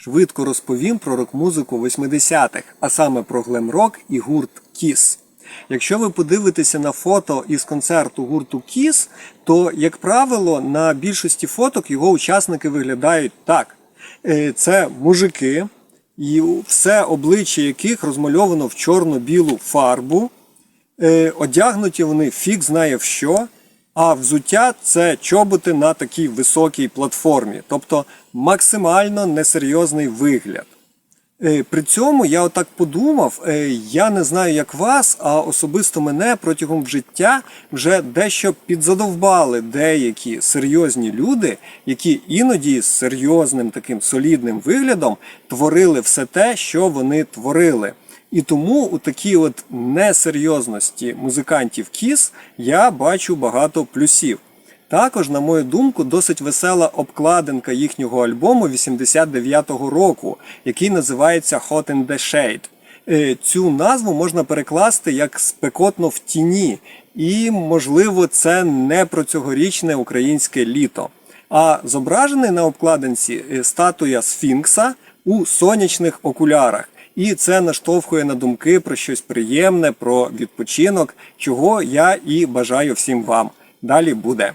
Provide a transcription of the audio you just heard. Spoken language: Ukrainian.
Швидко розповім про рок-музику 80-х, а саме про глем-рок і гурт Kiss. Якщо ви подивитеся на фото із концерту гурту Kiss, то, як правило, на більшості фоток його учасники виглядають так. Е, Це мужики, і все обличчя яких розмальовано в чорно-білу фарбу. Е, Одягнуті вони фіг знає в що, а взуття це чоботи на такій високій платформі, тобто максимально несерйозний вигляд. Е, При цьому я отак подумав, е, я не знаю, як вас, а особисто мене протягом життя вже дещо підзадовбали деякі серйозні люди, які іноді з серйозним таким солідним виглядом творили все те, що вони творили. І тому у такій от несерйозності музикантів Кіс я бачу багато плюсів. Також, на мою думку, досить весела обкладинка їхнього альбому 89-го року, який називається Hot in the Shade. Е, Цю назву можна перекласти як спекотно в тіні, і, можливо, це не про цьогорічне українське літо. А зображений на обкладинці е, статуя Сфінкса у сонячних окулярах. І це наштовхує на думки про щось приємне, про відпочинок, чого я і бажаю всім вам. Далі буде.